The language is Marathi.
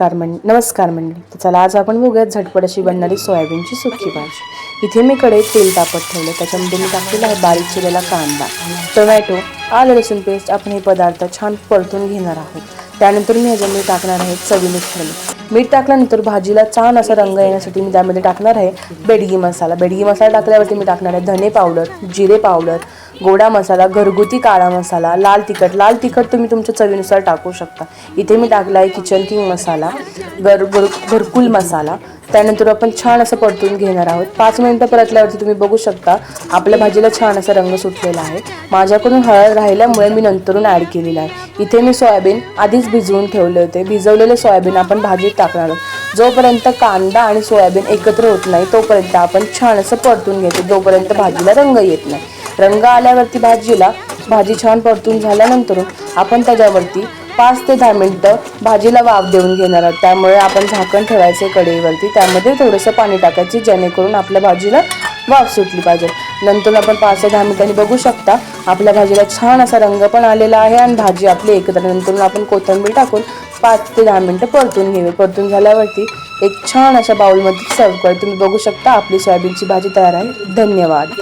नमस्कार मंड नमस्कार मंडळी. तर चला आज आपण बघूयात झटपट अशी बनणारी सोयाबीनची सुकी भाजी. इथे मी कडे तेल तापत ठेवलं त्याच्यामध्ये मी टाकलेला आहे बारीक चिरलेला कांदा. टोमॅटो आलं लसूण पेस्ट आपण हे पदार्थ छान परतून घेणार आहोत. त्यानंतर मी ह्याच्यामध्ये टाकणार आहे चवीनुसार मीठ मीठ टाकल्यानंतर भाजीला छान असा रंग येण्यासाठी मी त्यामध्ये टाकणार आहे बेडगी मसाला. बेडगी मसाला टाकल्यावरती मी टाकणार आहे धने पावडर जिरे पावडर गोडा मसाला घरगुती काळा मसाला लाल तिखट. लाल तिखट तुम्ही तुमच्या चवीनुसार टाकू शकता. इथे मी टाकला आहे किचन किंग मसाला गर घर घरकुल मसाला. त्यानंतर आपण छान असं परतून घेणार आहोत. पाच मिनटं परतल्यावरती तुम्ही बघू शकता आपल्या भाजीला छान असा रंग सुटलेला आहे. माझ्याकडून हळद राहिल्यामुळे मी नंतरून ॲड केलेला आहे. इथे मी सोयाबीन आधीच भिजवून ठेवले होते. भिजवलेले सोयाबीन आपण भाजीत टाकणार आहोत. जोपर्यंत कांदा आणि सोयाबीन एकत्र होत नाही तोपर्यंत आपण छान असं परतून घेतो. जोपर्यंत भाजीला रंग येत नाही. रंग आल्यावरती भाजीला भाजी छान परतून झाल्यानंतर आपण त्याच्यावरती पाच ते दहा मिनटं भाजीला वाफ देऊन घेणार आहोत. त्यामुळे आपण झाकण ठेवायचे कढईवरती. त्यामध्ये थोडंसं पाणी टाकायचे जेणेकरून आपल्या भाजीला वाफ सुटली पाहिजे. नंतर आपण पाच ते दहा मिनिटांनी बघू शकता आपल्या भाजीला छान असा रंग पण आलेला आहे आणि भाजी आपली एकत्र. नंतर आपण कोथिंबीर टाकून पाच ते दहा मिनटं परतून घेऊ परतून झाल्यावरती एक छान अशा बाउलमध्ये सर्व कर. तुम्ही बघू शकता आपली सोयाबीनची भाजी तयार आहे. धन्यवाद.